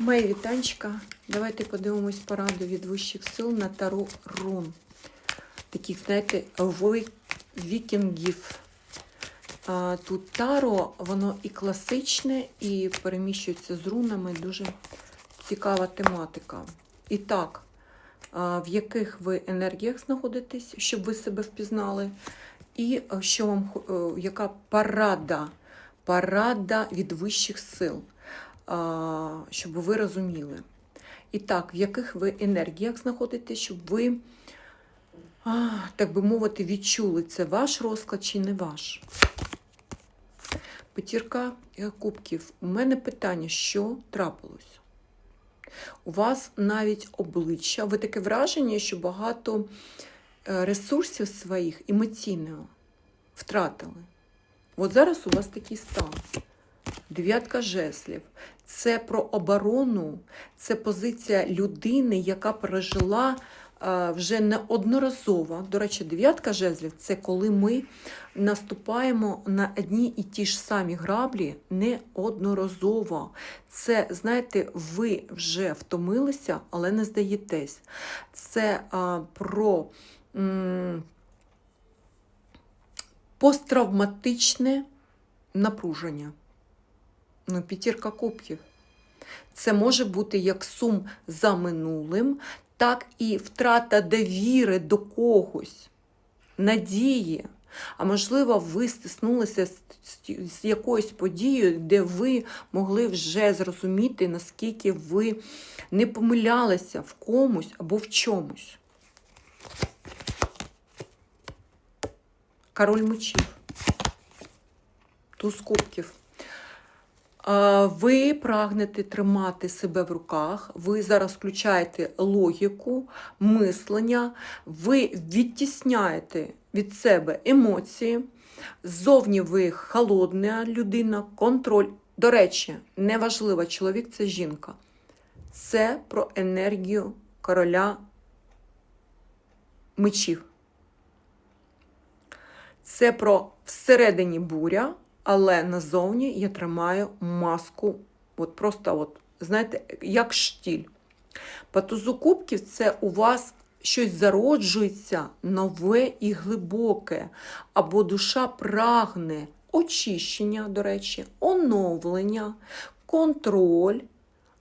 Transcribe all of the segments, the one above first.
Мої вітанчика. Давайте подивимось пораду від вищих сил на Таро рун. Таких, знаєте, вікінгів. Тут таро, воно і класичне, і переміщується з рунами. Дуже цікава тематика. І так, в яких ви енергіях знаходитесь, щоб ви себе впізнали, і що вам е, яка парада, парада від вищих сил, щоб ви розуміли. І так, в яких ви енергіях знаходитесь, щоб ви, так би мовити, відчули, це ваш розклад чи не ваш. Петірка е, кубків. У мене питання, що трапилось? У вас навіть обличчя, ви таке враження, що багато е, ресурсів своїх емоційного втратили. От зараз у вас такий стан. Дев'ятка жеслів. Це про оборону, це позиція людини, яка пережила е, вже неодноразово. До речі, дев'ятка жезлів це коли ми наступаємо на одні і ті ж самі граблі неодноразово. Це, знаєте, ви вже втомилися, але не здаєтесь. Це а, про м, посттравматичне напруження. Ну, п'ятірка кубків. Це може бути як сум за минулим, так і втрата довіри до когось, надії. А можливо, ви стиснулися з, якоюсь подією, де ви могли вже зрозуміти, наскільки ви не помилялися в комусь або в чомусь. Король мечів. Туз кубків. Ви прагнете тримати себе в руках, ви зараз включаєте логіку, мислення, ви відтісняєте від себе емоції. Ззовні ви холодна людина, контроль. До речі, неважливо, чоловік це жінка. Це про енергію короля мечів. Це про всередині буря, але назовні я тримаю маску. От просто, от, знаєте, як штіль. По це у вас щось зароджується нове і глибоке, або душа прагне очищення, до речі, оновлення, контроль.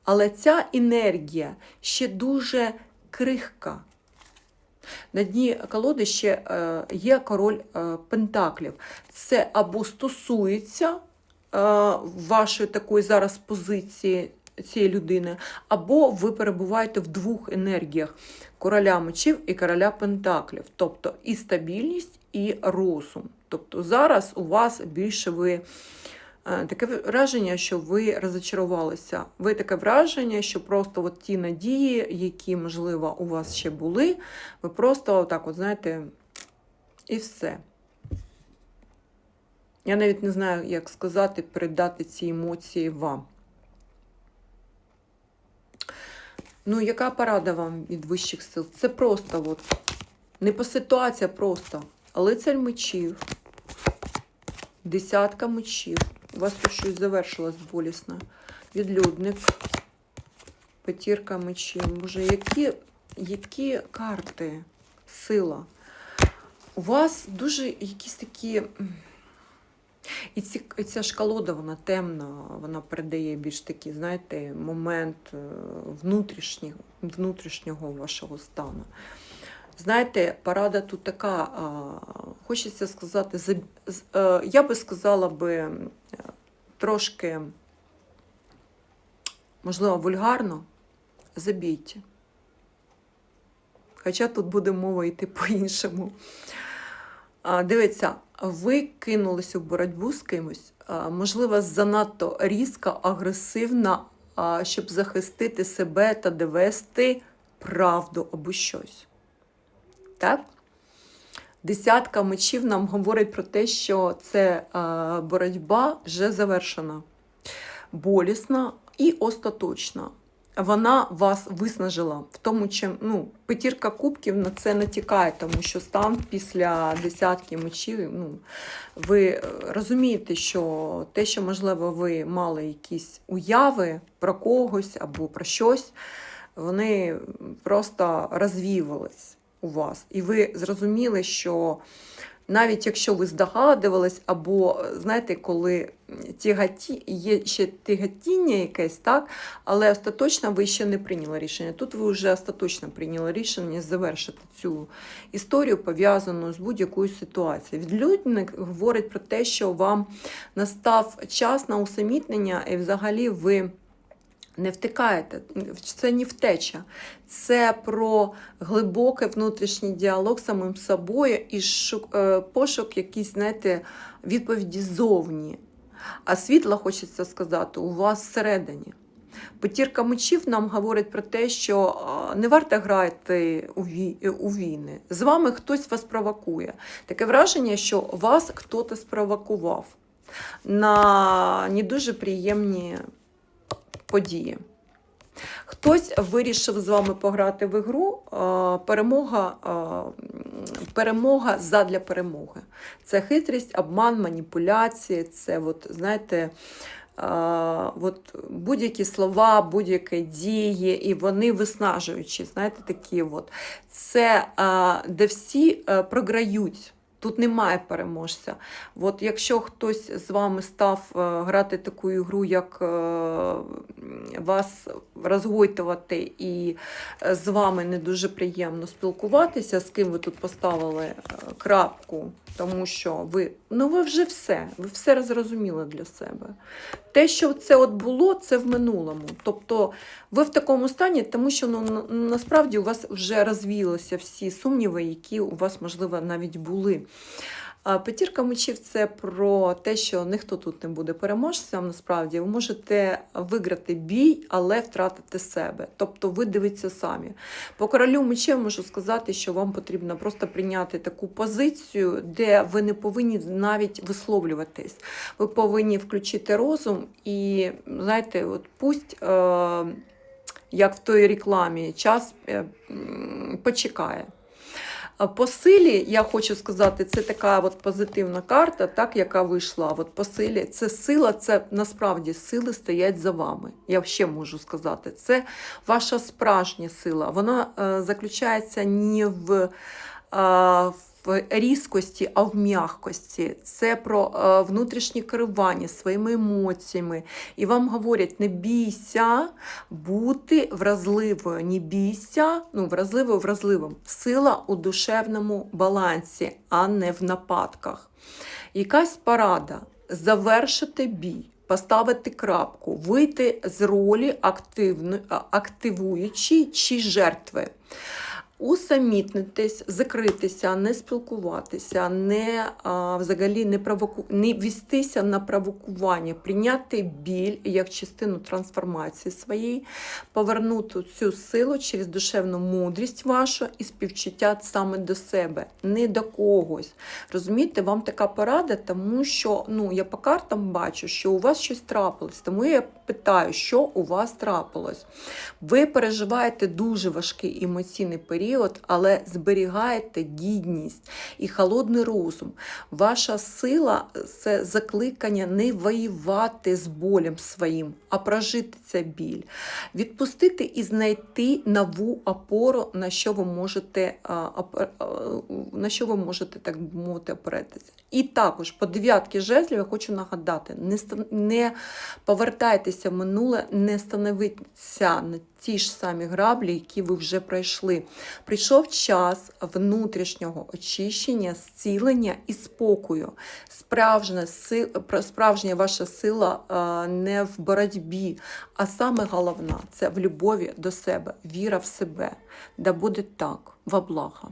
Але ця енергія ще дуже крихка. На дні колоди ще е, є король е, Пентаклів. Це або стосується е, вашої такої зараз позиції цієї людини, або ви перебуваєте в двох енергіях короля мечів і короля Пентаклів, тобто і стабільність, і розум. Тобто зараз у вас більше ви. Е, Таке враження, що ви розочарувалися. Ви таке враження, що просто от ті надії, які, можливо, у вас ще були, ви просто так, от знаєте, і все. Я навіть не знаю, як сказати, передати ці емоції вам. Ну, яка порада вам від вищих сил? Це просто от, не по ситуація, просто. Лицарь мечів, десятка мечів. У вас тут щось завершилось болісно. Відлюдник, п'ятірка мечів. Боже, які, які карти, сила. У вас дуже якісь такі. І, ці, і ця шкалода, вона темна, вона передає більш такий, знаєте, момент е, внутрішнього, внутрішнього вашого стану. Знаєте, порада тут така, а, хочеться сказати, е, я би сказала би е, трошки, можливо, вульгарно, забійте. Хоча тут буде мова йти по-іншому. Дивіться, ви кинулися в боротьбу з кимось, можливо, занадто різко, агресивно, щоб захистити себе та довести правду або щось. Так? Десятка мечів нам говорить про те, що це боротьба вже завершена, болісна і остаточна. вона вас виснажила. В тому, чим ну, п'ятірка кубків на це натякає, тому що стан після десятки мечів, ну, ви е, розумієте, що те, що, можливо, ви мали якісь уяви про когось або про щось, вони просто розвіювались у вас. І ви зрозуміли, що навіть якщо ви здогадувались, або знаєте, коли тягаті, є ще тяготіння якесь, так, але остаточно ви ще не прийняли рішення. Тут ви вже остаточно прийняли рішення завершити цю історію, пов'язану з будь-якою ситуацією. Відлюдник говорить про те, що вам настав час на усамітнення, і взагалі ви. Не втикаєте, це не втеча, це про глибокий внутрішній діалог з самим собою і е, пошук якісь, знаєте, відповіді зовні. А світла, хочеться сказати, у вас всередині. П'ятірка мечів нам говорить про те, що не варто грати у, у війни. З вами хтось вас провокує. Таке враження, що вас хтось спровокував на не дуже приємні події. Хтось вирішив з вами пограти в ігру. е, Перемога, е, перемога задля перемоги. Це хитрість, обман, маніпуляції, це, от, знаєте, е, от будь-які слова, будь-які дії, і вони виснажуючі. Знаєте, такі от. Це де всі програють. Тут немає переможця. От якщо хтось з вами став е, грати таку ігру, як е, вас розгойтувати і е, з вами не дуже приємно спілкуватися, з ким ви тут поставили крапку, тому що ви, ну ви вже все, ви все зрозуміли для себе. Те, що це от було, це в минулому. Тобто ви в такому стані, тому що ну, насправді у вас вже розвіялися всі сумніви, які у вас, можливо, навіть були. П'ятірка мечів це про те, що ніхто тут не буде переможцем. Насправді ви можете виграти бій, але втратити себе. Тобто ви дивіться самі. По королю мечів можу сказати, що вам потрібно просто прийняти таку позицію, де ви не повинні навіть висловлюватись. Ви повинні включити розум і, знаєте, от пусть. Е- як в той рекламі, час е, почекає. По силі, я хочу сказати, це така от позитивна карта, так, яка вийшла. От по силі, це сила, це насправді сили стоять за вами. Я ще можу сказати. Це ваша справжня сила. Вона е, заключається не в, е, в різкості, а в м'якості. Це про е, внутрішнє керування своїми емоціями. І вам говорять, не бійся бути вразливою, не бійся, ну, вразливою, вразливим. Сила у душевному балансі, а не в нападках. Якась порада завершити бій. Поставити крапку, вийти з ролі активно, а, чи жертви, усамітнитись, закритися, не спілкуватися, не а, взагалі не провоку... не вестися на провокування, прийняти біль як частину трансформації своєї, повернути цю силу через душевну мудрість вашу і співчуття саме до себе, не до когось. Розумієте, вам така порада, тому що ну, я по картам бачу, що у вас щось трапилось. Тому я питаю, що у вас трапилось. Ви переживаєте дуже важкий емоційний період, але зберігаєте гідність і холодний розум. Ваша сила це закликання не воювати з болем своїм, а прожити цей біль, відпустити і знайти нову опору, на що ви можете, на що ви можете так мовити оперетися. І також по дев'ятки жезлів я хочу нагадати: не, ста- в минуле, не становіться на ті ж самі граблі, які ви вже пройшли. Прийшов час внутрішнього очищення, зцілення і спокою. Справжня, си- про- справжня ваша сила не в боротьбі, а саме головна це в любові до себе, віра в себе. Да буде так, во благо.